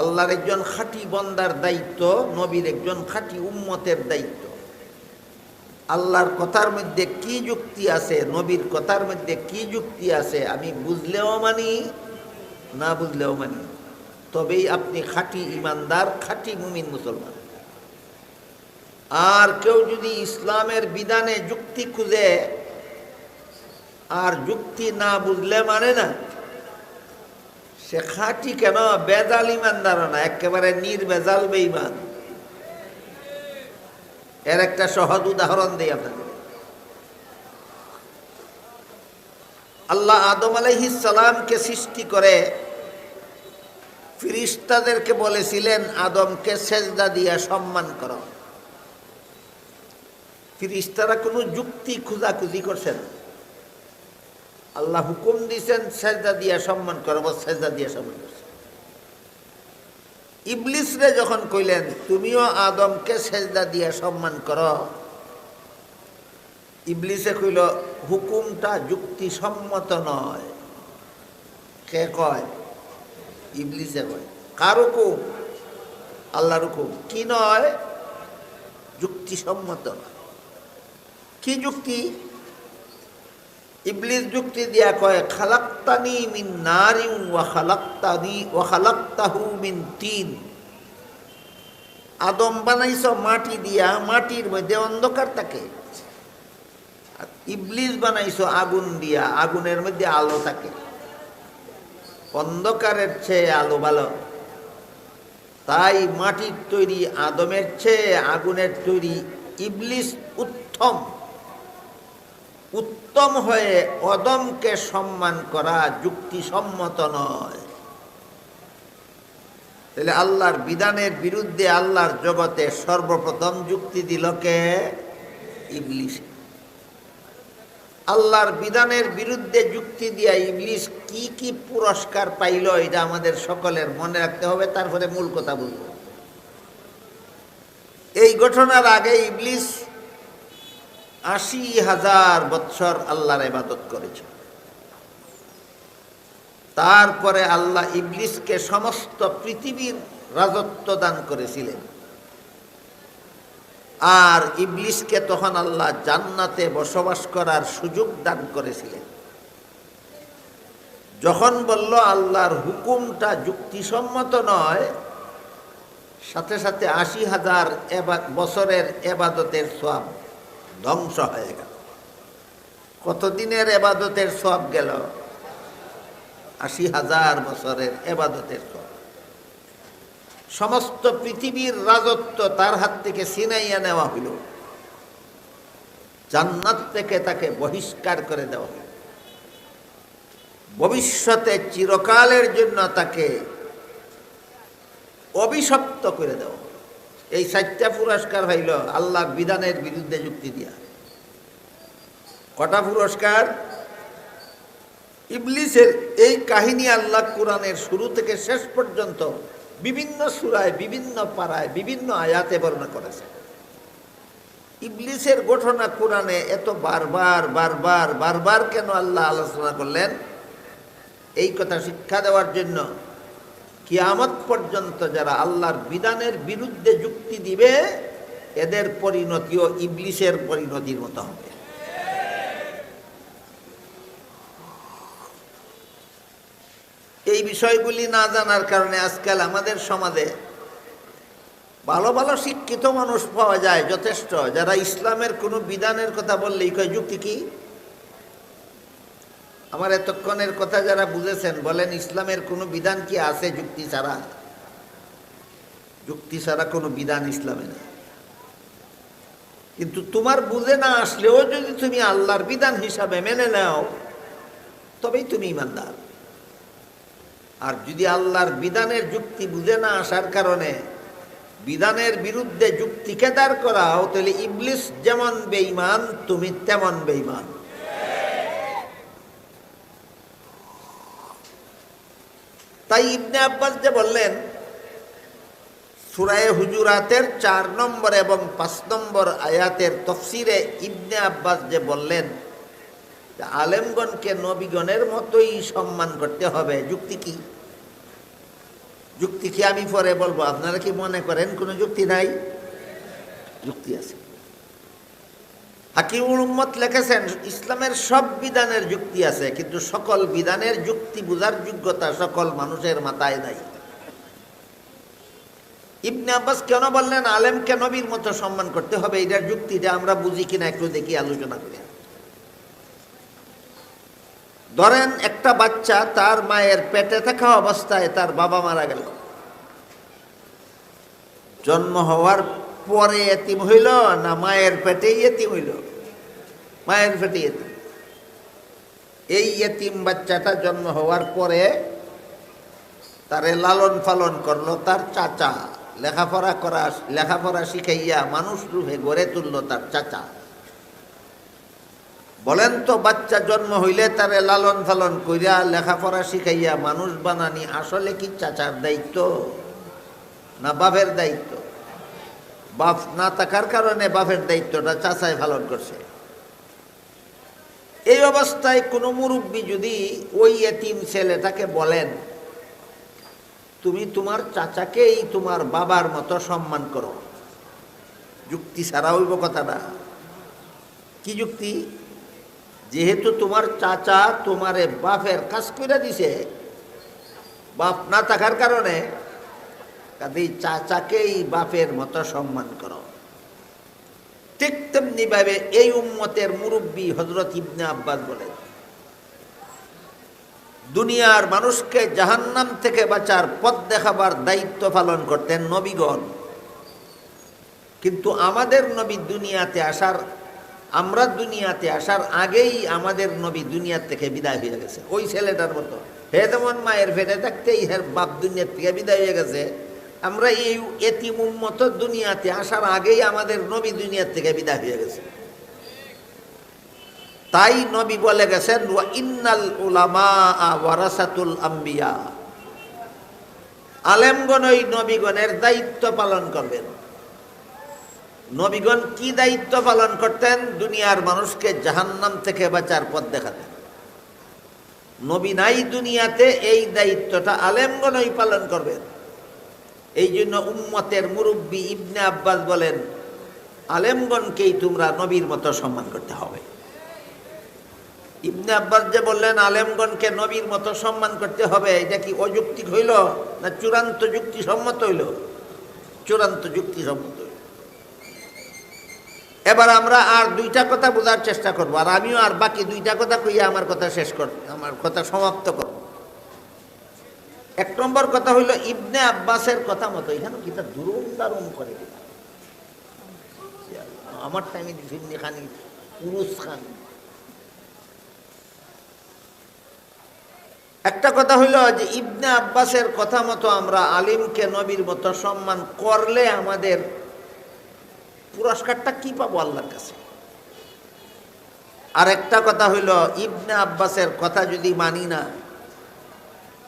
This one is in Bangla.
আল্লাহর একজন খাঁটি বন্দার দায়িত্ব, নবীর একজন খাঁটি উম্মতের দায়িত্ব। আল্লাহর কথার মধ্যে কি যুক্তি আছে, নবীর কথার মধ্যে কি যুক্তি আছে, আমি বুঝলেও মানি, না বুঝলেও মানি। তবেই আপনি খাঁটি ইমানদার, খাঁটি মুমিন মুসলমান। আর কেউ যদি ইসলামের বিধানে যুক্তি খুঁজে, আর যুক্তি না বুঝলে মানে না। সে খাঁটি কেন? বেজাল ইমানদার না, একেবারে নির্বেজাল বেইমান এর একটা সহজ উদাহরণ দিই আপনাদের। আল্লাহ আদম সালামকে সৃষ্টি করে ফিরিস্তাদেরকে বলেছিলেন, আদমকে সেজদা দিয়া সম্মান করো। ফিরিস্তারা কোনো যুক্তি খোঁজাখুঁজি করছেন আল্লাহ হুকুম দিছেন, সেজদা দিয়া সম্মান করো বা সেজদা দিয়া সম্মান করছে। ইবলিসরে যখন কইলেন, তুমিও আদমকে সেজদা দিয়া সম্মান করো, ইবলিসে কইল, হুকুমটা যুক্তি যুক্তিসম্মত নয়। কে কয়? ইবলিসে কয়, কার হুকুম? আল্লাহর হুকুম, কি নয়? যুক্তিসম্মত নয়। কি যুক্তি? ইবলিস যুক্তি দিয়া কয়, খালাক্তানি মিন নারি ওয়া খালাক্তানি ওয়া খালাক্তাহু মিন তিন। আদম বানাইছ মাটি দিয়া, মাটির মধ্যে অন্ধকার থাকে। ইবলিস বানাইছ আগুন দিয়া, আগুনের মধ্যে আলো থাকে। অন্ধকারের চেয়ে আলো ভালো। তাই মাটির তৈরি, আদমের চেয়ে আগুনের তৈরি ইবলিস উত্তম। উত্তম হয়ে অদমকে সম্মান করা যুক্তিসম্মত নয়। তাহলে আল্লাহর বিধানের বিরুদ্ধে আল্লাহর জগতে সর্বপ্রথম যুক্তি দিল কে? ইবলিশ। আল্লাহর বিধানের বিরুদ্ধে যুক্তি দিয়া ইবলিশ কি কি পুরস্কার পাইল, এটা আমাদের সকলের মনে রাখতে হবে, তারপরে মূল কথা বলব। এই ঘটনার আগে ইবলিশ আশি হাজার বৎসর আল্লাহর ইবাদত করেছে। তারপরে আল্লাহ ইবলিসকে সমস্ত পৃথিবীর রাজত্ব দান করেছিলেন। আর ইবলিসকে তখন আল্লাহ জান্নাতে বসবাস করার সুযোগ দান করেছিলেন। যখন বলল, আল্লাহর হুকুমটা যুক্তিসম্মত নয়, সাথে সাথে আশি হাজার বছরের এবাদতের সব ধ্বংস হয়ে গেল। কতদিনের এবাদতের সব গেল? আশি হাজার বছরের এবাদতের সব সমস্ত পৃথিবীর রাজত্ব তার হাত থেকে ছিনাইয়া নেওয়া হইল। জান্নাত থেকে তাকে বহিষ্কার করে দেওয়া হইল। ভবিষ্যতে চিরকালের জন্য তাকে অভিশপ্ত করে দেওয়া এই চারটা পুরস্কার হইল আল্লাহ বিধানের বিরুদ্ধে যুক্তি দিয়া। কটা পুরস্কার? ইবলিসের এই কাহিনী আল্লাহ কোরআনের শুরু থেকে শেষ পর্যন্ত বিভিন্ন সুরায়, বিভিন্ন পাড়ায় বিভিন্ন আয়াতে বর্ণনা করেছে। ইবলিসের ঘটনা কোরআনে এত বারবার বারবার বারবার কেন আল্লাহ আলোচনা করলেন? এই কথা শিক্ষা দেওয়ার জন্য কিয়ামত পর্যন্ত যারা আল্লাহর বিধানের বিরুদ্ধে যুক্তি দিবে, এদের পরিণতিও ইবলিশের পরিণতির মতো হবে। এই বিষয়গুলি না জানার কারণে আজকাল আমাদের সমাজে ভালো ভালো শিক্ষিত মানুষ পাওয়া যায় যথেষ্ট। যারা ইসলামের কোনো বিধানের কথা বললেই কয়, যুক্তি কি? আমার এতক্ষণের কথা যারা বুঝেছেন, বলেন ইসলামের কোনো বিধান কি আছে যুক্তি ছাড়া? যুক্তি ছাড়া কোনো বিধান ইসলামে নেই। কিন্তু তোমার বুঝে না আসলেও যদি তুমি আল্লাহর বিধান হিসাবে মেনে নাও, তবেই তুমি ইমানদার। আর যদি আল্লাহর বিধানের যুক্তি বুঝে না আসার কারণে বিধানের বিরুদ্ধে যুক্তিকে দাঁড় করাও, তাহলে ইবলিস যেমন বেইমান তুমি তেমন বেইমান তাই ইবনে আব্বাস যে বললেন, সুরায় হুজুরাতের চার নম্বর এবং পাঁচ নম্বর আয়াতের তফসিরে ইবনে আব্বাস যে বললেন আলেমগণকে নবীগণের মতোই সম্মান করতে হবে। যুক্তি কি? যুক্তি কি আমি পরে বলব? আপনারা কি মনে করেন কোনো যুক্তি নাই? যুক্তি আছে। হাকিমুল উম্মত লিখেছেন, ইসলামের সব বিধানের যুক্তি আছে, কিন্তু সকল বিধানের যুক্তি বোঝার যোগ্যতা সকল মানুষের মাথায় নাই। ইবনে আব্বাস কেন বললেন, আলেমকে নবীর মতো সম্মান করতে হবে, এটার যুক্তিটা আমরা বুঝি কিনা একটু দেখি, আলোচনা করি। ধরেন, একটা বাচ্চা তার মায়ের পেটে থাকা অবস্থায় তার বাবা মারা গেল। জন্ম হওয়ার পরে এতিম হইল, না মায়ের পেটেই এতিম হইল? মায়ের পেটে এতিম এই এতিম বাচ্চাটা জন্ম হওয়ার পরে তারে লালন পালন করল, তার চাচা। লেখাপড়া করা, লেখাপড়া শিখাইয়া মানুষ রূপে গড়ে তুললো তার চাচা। বলেন তো, বাচ্চা জন্ম হইলে তারে লালন পালন কইরা লেখাপড়া শিখাইয়া মানুষ বানানি আসলে কি চাচার দায়িত্ব না বাপের দায়িত্ব? বাপ না থাকার কারণে বাপের দায়িত্বটা চাচায় পালন করছে। এই অবস্থায় কোনো মুরব্বী যদি ওই এতিম ছেলেটাকে বলেন, তুমি তোমার চাচাকেই তোমার বাবার মতো সম্মান করো। যুক্তি ছাড়া হইব কথাটা। কি যুক্তি? যেহেতু তোমার চাচা তোমারে বাপের কাজ করে দিছে, বাপ না থাকার কারণে কাজেই চাচাকেই বাপের মতো সম্মান করো। ঠিক তেমনি ভাবে এই উম্মতের মুরব্বী হজরত ইবনে আব্বাস বলেন, দুনিয়ার মানুষকে জাহান্নাম থেকে বাঁচার পথ দেখাবার দায়িত্ব পালন করতেন নবীগণ। কিন্তু আমাদের নবী দুনিয়াতে আসার, আমরা দুনিয়াতে আসার আগেই আমাদের নবী দুনিয়ার থেকে বিদায় হয়ে গেছে। ওই ছেলেটার মতো, হে যেমন মায়ের ফেটে থাকতেই হের বাপ দুনিয়ার থেকে বিদায় হয়ে গেছে আমরা এই এতিম উম্মত দুনিয়াতে আসার আগেই আমাদের নবী দুনিয়ার থেকে বিদায় হয়ে গেছে। তাই নবী বলে গেছেন ইন্নাল উলামা ওয়ারাসাতুল আম্বিয়া আলেমগণ ওই নবীগণের দায়িত্ব পালন করবেন। নবীগণ কি দায়িত্ব পালন করতেন? দুনিয়ার মানুষকে জাহান্নাম থেকে বাঁচার পথ দেখাতেন। নবী নাই দুনিয়াতে, এই দায়িত্বটা আলেমগণই পালন করবেন। এই জন্য উম্মতের মুরব্বী ইবনে আব্বাস বলেন, আলেমগণকেই তোমরা নবীর মতো সম্মান করতে হবে। ইবনে আব্বাস যে বললেন, আলেমগণকে নবীর মতো সম্মান করতে হবে, এটা কি অযৌক্তিক হইল না চূড়ান্ত যুক্তি সম্মত হইল? চূড়ান্ত যুক্তি সম্মত হইল। এবার আমরা আর দুইটা কথা বোঝার চেষ্টা করব, আর আমিও আর বাকি দুইটা কথা কইয়া আমার কথা শেষ কর, আমার কথা সমাপ্ত করব। এক নম্বর কথা হইল ইবনে আব্বাসের কথা মতো। এখানে কিতা দুরুম দারুম করে আমার টাইমে দিচ্ছেন খানি, পুরুষ খান। একটা কথা হইল যে ইবনে আব্বাসের কথা মতো আমরা আলিমকে নবীর মতো সম্মান করলে আমাদের পুরস্কারটা কি পাবো আল্লাহর কাছে? আর একটা কথা হইল ইবনে আব্বাসের কথা যদি মানি না